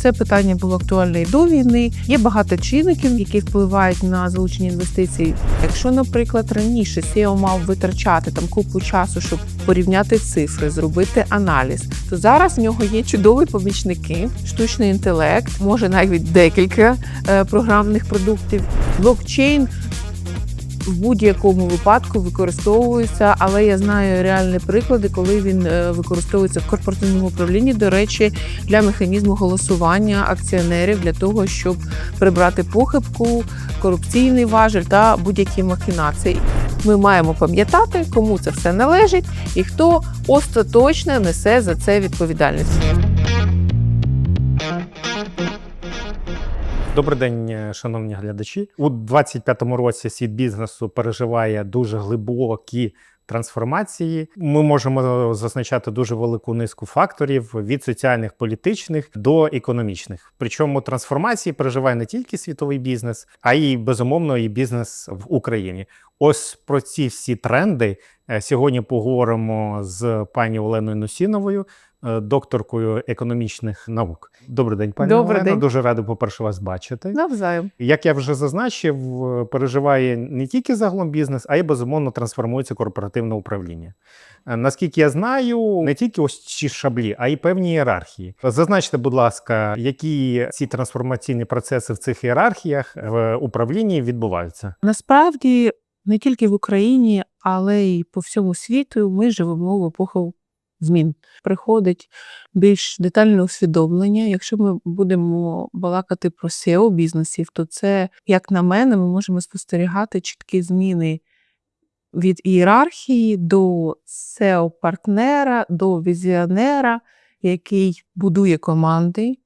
Це питання було актуальне і до війни. Є багато чинників, які впливають на залучення інвестицій. Якщо, наприклад, раніше SEO мав витрачати там купу часу, щоб порівняти цифри, зробити аналіз, то зараз в нього є чудові помічники, штучний інтелект, може навіть декілька е, програмних продуктів. Блокчейн будь-якому випадку використовується, але я знаю реальні приклади, коли він е, використовується в корпоративному управлінні. До речі, для механізму голосування акціонерів для того, щоб прибрати похибку, корупційний важель та будь-які махінації. Ми маємо пам'ятати, кому це все належить і хто остаточно несе за це відповідальність. Добрий день, е, шановні глядачі. У 25-му році світ бізнесу переживає дуже глибокі трансформації. Ми можемо зазначати дуже велику низку факторів від соціальних, політичних до економічних. Причому трансформації переживає не тільки світовий бізнес, а й безумовно і бізнес в Україні. Ось про ці всі тренди е, сьогодні поговоримо з пані Оленою Носіновою, е, докторкою економічних наук. Добрий день, пані Добрий Олено. день. Дуже радий, по-перше, вас бачити. Навзаєм. Як я вже зазначив, е, переживає не тільки загалом бізнес, а й безумовно трансформується корпоративне управління. Е, Наскільки я знаю, не тільки ось ці шаблі, а й певні ієрархії. Зазначте, будь ласка, які ці трансформаційні процеси в цих ієрархіях в управлінні відбуваються. Насправді не тільки в Україні, але й по всьому світу ми живемо в епоху змін. Приходить більш детальне усвідомлення. Якщо ми будемо балакати про SEO бізнесів, то це, як на мене, ми можемо спостерігати чіткі зміни від ієрархії до SEO-партнера, до візіонера, який будує команди,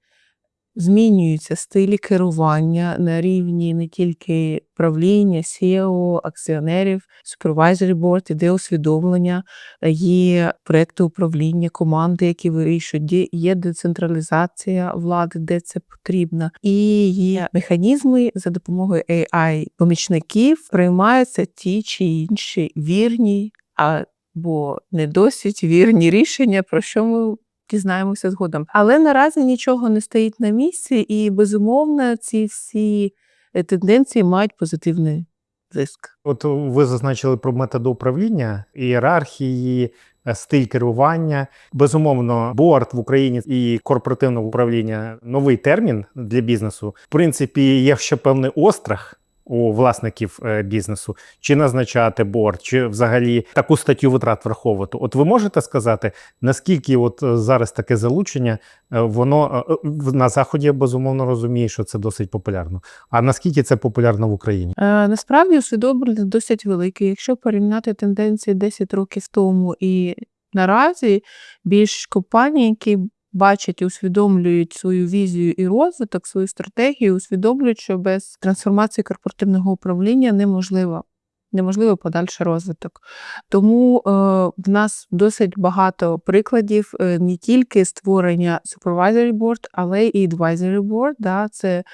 змінюються стилі керування на рівні не тільки правління, SEO, акціонерів, supervisory board, іде усвідомлення, є проекти управління, команди, які вирішують, є децентралізація влади, де це потрібно, і є механізми за допомогою AI помічників приймаються ті чи інші вірні або не досить вірні рішення, про що ми дізнаємося згодом. Але наразі нічого не стоїть на місці, і безумовно ці всі е, тенденції мають позитивний зиск. От ви зазначили про методи управління, ієрархії, е, стиль керування. Безумовно, борд в Україні і корпоративне управління новий термін для бізнесу. В принципі, є ще певний острах. У власників е, бізнесу, чи назначати борд, чи взагалі таку статтю витрат враховувати. От ви можете сказати, наскільки от е, зараз таке залучення, е, воно на заході безумовно розумію, що це досить популярно. А наскільки це популярно в Україні? Е, Насправді усвідомлення досить велике. Якщо порівняти тенденції 10 років тому і наразі, більш компаній, які бачать і усвідомлюють свою візію і розвиток, свою стратегію, усвідомлюють, що без трансформації корпоративного управління неможливо. Неможливо подальший розвиток. Тому е, в нас досить багато прикладів е, не тільки створення supervisory board, але і advisory board. Да, це е,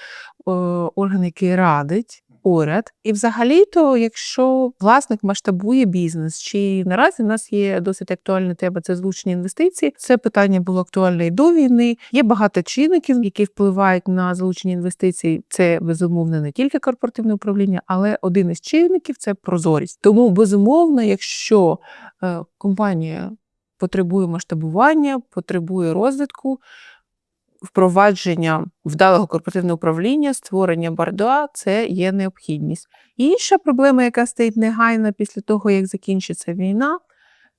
орган, який радить уряд. І взагалі-то, якщо власник масштабує бізнес, чи наразі в нас є досить актуальна тема це залучення інвестицій. Це питання було актуальне і до війни. Є багато чинників, які впливають на залучення інвестицій. Це безумовно не тільки корпоративне управління, але один із чинників це прозорість. Тому безумовно, якщо е, компанія потребує масштабування, потребує розвитку. Впровадження вдалого корпоративного управління, створення бордуа це є необхідність. Інша проблема, яка стоїть негайно після того, як закінчиться війна,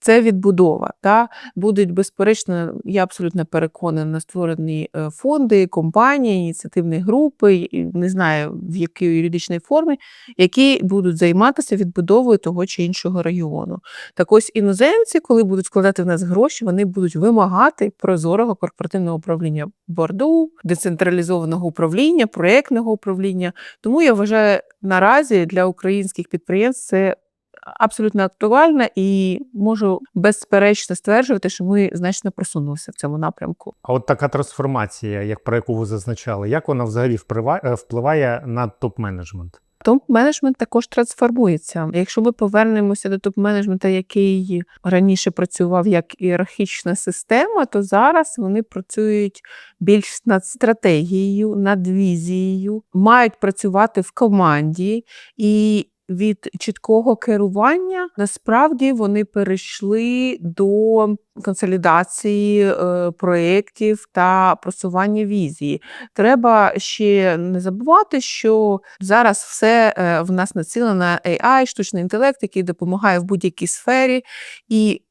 це відбудова. Та? Будуть, безперечно, я абсолютно переконана, створені е, фонди, компанії, ініціативні групи, не знаю в якій юридичній формі, які будуть займатися відбудовою того чи іншого регіону. Так ось іноземці, коли будуть складати в нас гроші, вони будуть вимагати прозорого корпоративного управління борду, децентралізованого управління, проєктного управління. Тому я вважаю, наразі для українських підприємств це абсолютно актуально і можу безперечно стверджувати, що ми значно просунулися в цьому напрямку. А от така трансформація, як про яку ви зазначали, як вона взагалі впливає, впливає на топ-менеджмент? Топ-менеджмент також трансформується. Якщо ми повернемося до топ-менеджмента, який раніше працював як ієрархічна система, то зараз вони працюють більш над стратегією, над візією, мають працювати в команді і. Від чіткого керування насправді вони перейшли до консолідації е, проєктів та просування візії. Треба ще не забувати, що зараз все е, в нас націлено на AI, штучний інтелект, який допомагає в будь-якій сфері. І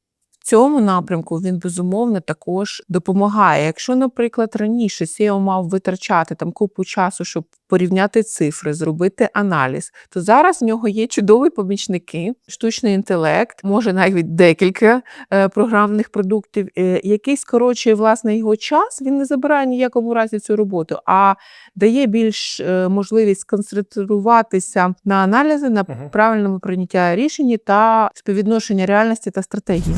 цьому напрямку він безумовно також допомагає. Якщо, наприклад, раніше SEO мав витрачати там купу часу, щоб порівняти цифри, зробити аналіз, то зараз в нього є чудові помічники, штучний інтелект, може навіть декілька е, програмних продуктів, е, який скорочує власне його час. Він не забирає ніякому разі цю роботу, а дає більш е, можливість сконцентруватися на аналізи, на правильному прийняття рішень та співвідношення реальності та стратегії.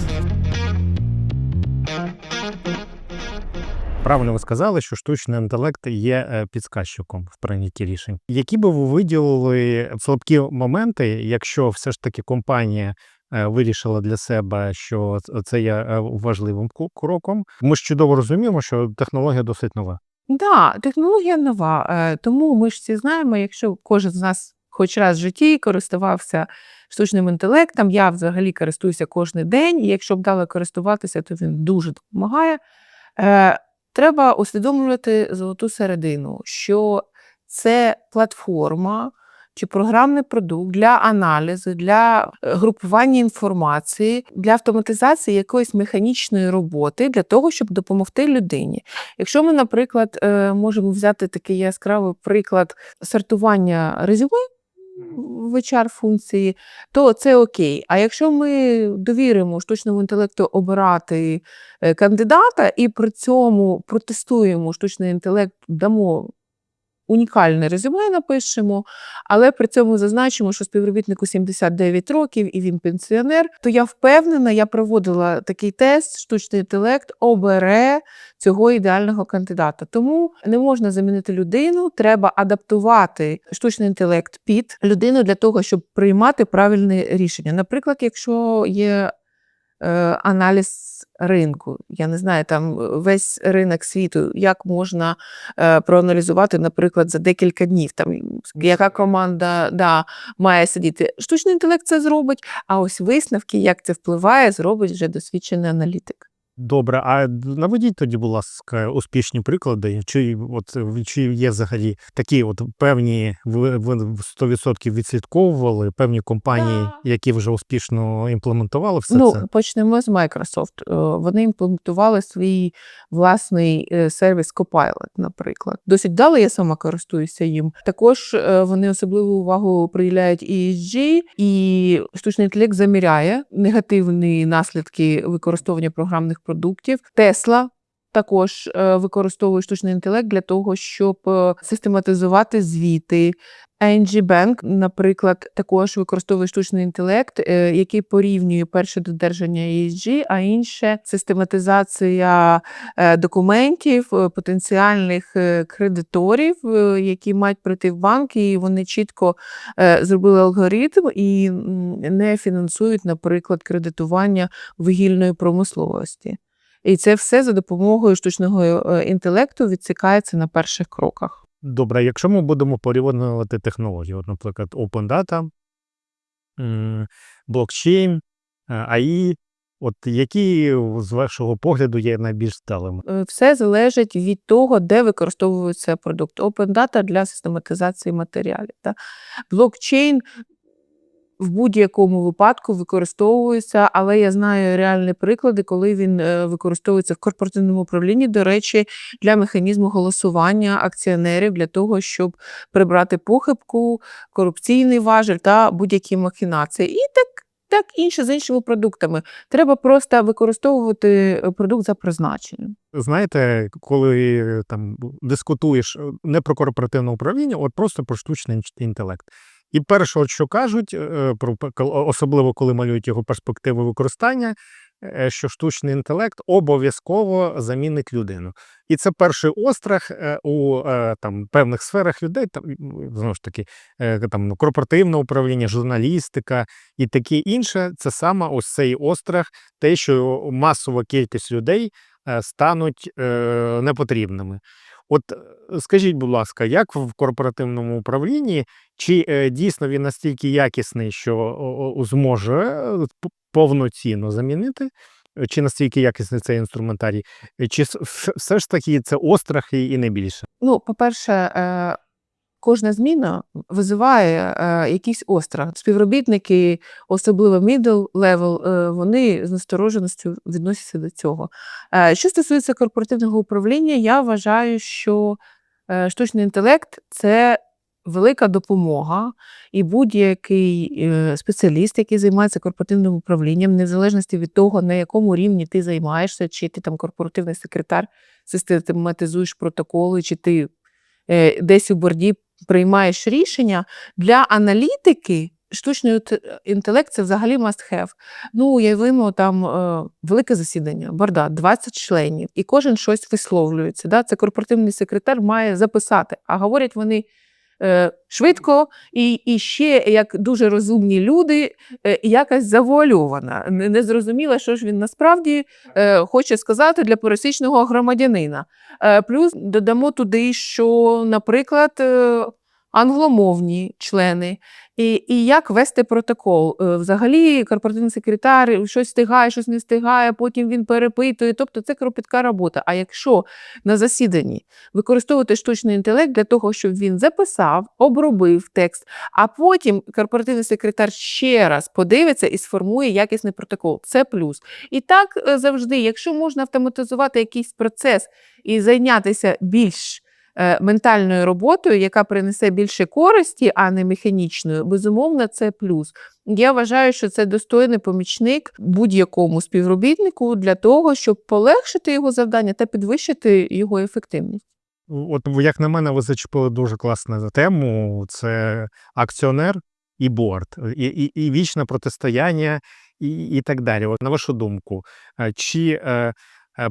Правильно ви сказали, що штучний інтелект є е, підсказчиком в прийнятті рішень. Які би ви виділили слабкі моменти, якщо все ж таки компанія е, вирішила для себе, що це є е, важливим кроком? Ми ж чудово розуміємо, що технологія досить нова. Да, технологія нова, тому ми ж всі знаємо, якщо кожен з нас хоч раз в житті користувався штучним інтелектом, я взагалі користуюся кожен день, і якщо вдало користуватися, то він дуже допомагає. Треба усвідомлювати золоту середину, що це платформа чи програмний продукт для аналізу, для е, групування інформації, для автоматизації якоїсь механічної роботи для того, щоб допомогти людині. Якщо ми, наприклад, е, можемо взяти такий яскравий приклад сортування резюме в HR-функції, то це окей. А якщо ми довіримо штучному інтелекту обирати е, кандидата і при цьому протестуємо штучний інтелект, дамо унікальне резюме напишемо, але при цьому зазначимо, що співробітнику 79 років і він пенсіонер, то я впевнена, я проводила такий тест, штучний інтелект обере цього ідеального кандидата. Тому не можна замінити людину, треба адаптувати штучний інтелект під людину для того, щоб приймати правильне рішення. Наприклад, якщо є аналіз ринку, я не знаю, там е, весь ринок світу, як можна е, проаналізувати, наприклад, за декілька днів, там яка команда да, має сидіти. Штучний інтелект це зробить, а ось висновки, як це впливає, зробить вже досвідчений аналітик. Добре, а наведіть тоді, будь ласка, успішні приклади. Чи от чи є взагалі такі от певні ви, ви 100% відслідковували певні компанії, Да. які вже успішно імплементували все ну, це? почнемо з Microsoft. Е, Вони імплементували свій власний е, сервіс Copilot, наприклад. Досить вдало, я сама користуюся їм. Також е, вони особливу увагу приділяють ESG, і штучний інтелект заміряє негативні наслідки використовування програмних продуктів. Тесла. Також е, використовує штучний інтелект для того, щоб е, систематизувати звіти. ING Bank, наприклад, також використовує штучний інтелект, е, який порівнює перше додержання ESG, а інше систематизація е, документів е, потенціальних кредиторів, які мають прийти в банк, і вони чітко зробили алгоритм і не фінансують, наприклад, кредитування вугільної промисловості. І це все за допомогою штучного інтелекту відсікається на перших кроках. Добре, якщо ми будемо порівнювати технології, от, наприклад, Open Data, блокчейн, е, AI, от які з вашого погляду є найбільш вдалими? Е, Все залежить від того, де використовується продукт. Open Data для систематизації матеріалів. Блокчейн в будь-якому випадку використовується, але я знаю реальні приклади, коли він е, використовується в корпоративному управлінні, до речі, для механізму голосування акціонерів для того, щоб прибрати похибку, корупційний важель та будь-які махінації. І так. Так, інше з іншими продуктами. Треба просто використовувати е, продукт за призначенням. Знаєте, коли е, там дискутуєш не про корпоративне управління, от просто про штучний інтелект. І перше, що кажуть, е, про п- особливо коли малюють його перспективи використання, е, що штучний інтелект обов'язково замінить людину. І це перший острах е, у е, там певних сферах людей, там знову ж таки, е, там ну, корпоративне управління, журналістика і таке інше. Це саме ось цей острах, те, що масова кількість людей е, стануть е, непотрібними. От е, скажіть, будь ласка, як в корпоративному управлінні, чи е, дійсно він настільки якісний, що зможе е, повноцінно замінити, чи настільки якісний цей інструментарій, чи все ж таки це острах і, не більше? Ну, по-перше, кожна зміна визиває е, якийсь острах. Співробітники, особливо middle level, е, вони з настороженістю відносяться до цього. Е, Що стосується корпоративного управління, я вважаю, що штучний інтелект це велика допомога, і будь-який спеціаліст, який займається корпоративним управлінням, незалежності від того, на якому рівні ти займаєшся, чи ти там корпоративний секретар, систематизуєш протоколи, чи ти десь у борді приймаєш рішення для аналітики. Штучний інтелект це взагалі must have. Ну, уявимо, там е, велике засідання, борда, 20 членів, і кожен щось висловлюється. Да? Це корпоративний секретар має записати. А говорять вони швидко і, і ще як дуже розумні люди, якась завуальована. Не, зрозуміла, що ж він насправді е, хоче сказати для пересічного громадянина. Е, Плюс додамо туди, що, наприклад, е, англомовні члени, і, і як вести протокол. Е, Взагалі, корпоративний секретар щось встигає, щось не встигає, потім він перепитує. Тобто це кропітка робота. А якщо на засіданні використовувати штучний інтелект для того, щоб він записав, обробив текст, а потім корпоративний секретар ще раз подивиться і сформує якісний протокол. Це плюс. І так е, завжди, якщо можна автоматизувати якийсь процес і зайнятися більш ментальною роботою, яка принесе більше користі, а не механічною, безумовно, це плюс. Я вважаю, що це достойний помічник будь-якому співробітнику для того, щоб полегшити його завдання та підвищити його ефективність. От як на мене, ви зачепили дуже класну тему: це акціонер і борт, і, і, і вічне протистояння, і, і так далі. От на вашу думку, е, чи е, е,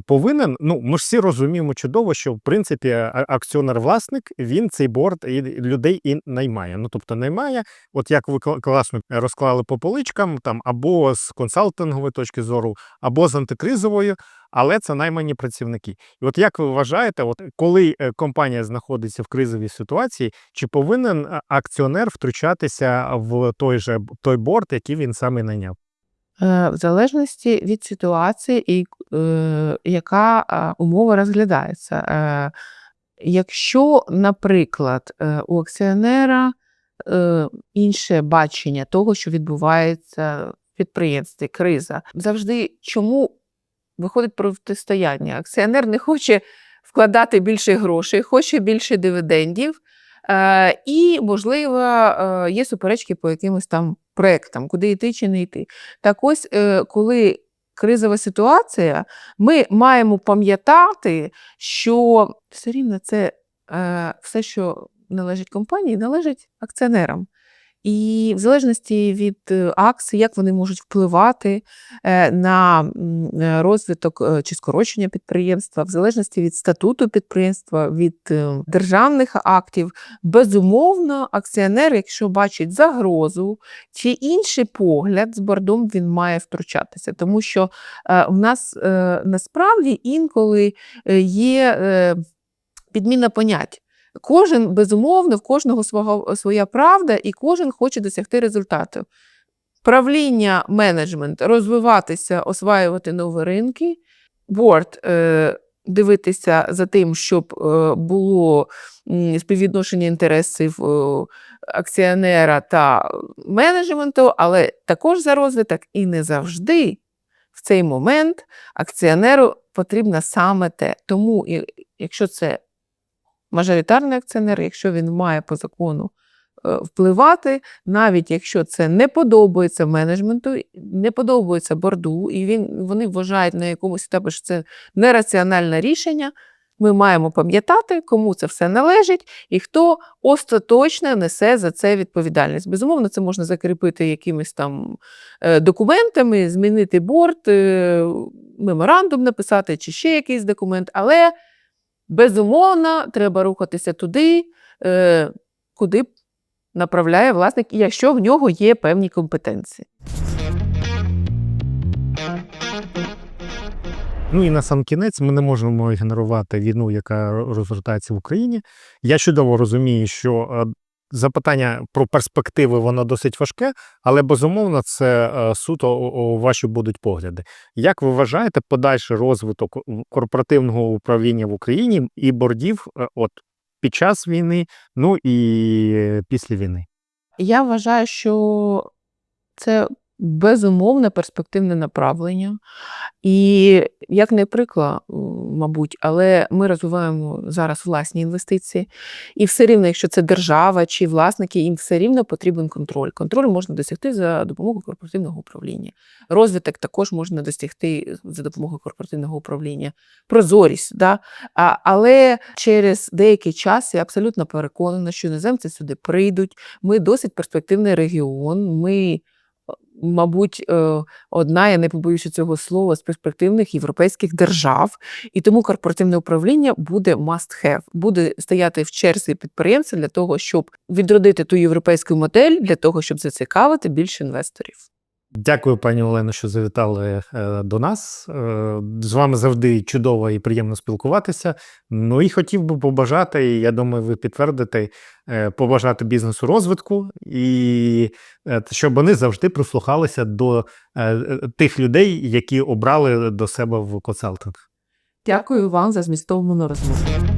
повинен, ну ми ж всі розуміємо чудово, що в принципі акціонер-власник він цей борт і людей і наймає. Ну тобто наймає, от як ви класно розклали по поличкам, там або з консалтингової точки зору, або з антикризової, але це наймані працівники. І от як ви вважаєте, от коли е, компанія знаходиться в кризовій ситуації, чи повинен е, акціонер втручатися в той же той борт, який він саме найняв? Е, В залежності від ситуації, і, е, яка умова розглядається. Е, Якщо, наприклад, у акціонера інше бачення того, що відбувається в підприємстві, криза, завжди чому виходить протистояння? Акціонер не хоче вкладати більше грошей, хоче більше дивідендів, і, можливо, є суперечки по якимось там проектам, куди йти чи не йти. Так ось, е, коли кризова ситуація, ми маємо пам'ятати, що все рівно це е, все, що належить компанії, належить акціонерам. І в залежності від е, акцій, як вони можуть впливати е, на е, розвиток чи скорочення підприємства, в залежності від статуту підприємства, від державних актів, безумовно, акціонер, якщо бачить загрозу чи інший погляд з бордом, він має втручатися. Тому що в нас насправді інколи є підміна понять. Кожен, безумовно, в кожного свого, своя правда, і кожен хоче досягти результату. Правління, менеджмент, розвиватися, осваювати нові ринки, борт е, дивитися за тим, щоб е, було співвідношення інтересів е, акціонера та менеджменту, але також за розвиток і не завжди в цей момент акціонеру потрібно саме те. Тому, якщо це мажоритарний акціонер, якщо він має по закону е, впливати, навіть якщо це не подобається менеджменту, не подобається борду, і він, вони вважають на якомусь етапі, що це нераціональне рішення, Ми маємо пам'ятати, кому це все належить і хто остаточно несе за це відповідальність. Безумовно, це можна закріпити якимись там е, документами, змінити борт, е, меморандум написати чи ще якийсь документ, але безумовно треба рухатися туди, е, куди направляє власник, якщо в нього є певні компетенції. Ну і на сам кінець ми не можемо ігнорувати війну, яка розгортається в Україні. Я чудово розумію, що е, запитання про перспективи воно досить важке, але безумовно це е, суто ваші будуть погляди. Як ви вважаєте подальший розвиток корпоративного управління в Україні і бордів е, от під час війни, ну і після війни? Я вважаю, що це безумовне перспективне направлення. І як не приклад, м, мабуть, але ми розвиваємо зараз власні інвестиції. І все рівно, якщо це держава чи власники, їм все рівно потрібен контроль. Контроль можна досягти за допомогою корпоративного управління. Розвиток також можна досягти за допомогою корпоративного управління. Прозорість, да? а, але через деякий час я абсолютно переконана, що іноземці сюди прийдуть. Ми досить перспективний регіон. Ми, мабуть, е, одна, я не побоюся цього слова, з перспективних європейських держав. І тому корпоративне управління буде must have, буде стояти в черзі підприємця для того, щоб відродити ту європейську модель, для того, щоб зацікавити більше інвесторів. Дякую, пані Олено, що завітали е, до нас. Е, З вами завжди чудово і приємно спілкуватися. Ну і хотів би побажати, і я думаю, ви підтвердите, е, побажати бізнесу розвитку, і щоб вони завжди прислухалися до тих людей, які обрали до себе в консалтинг. Дякую вам за змістовну розмову.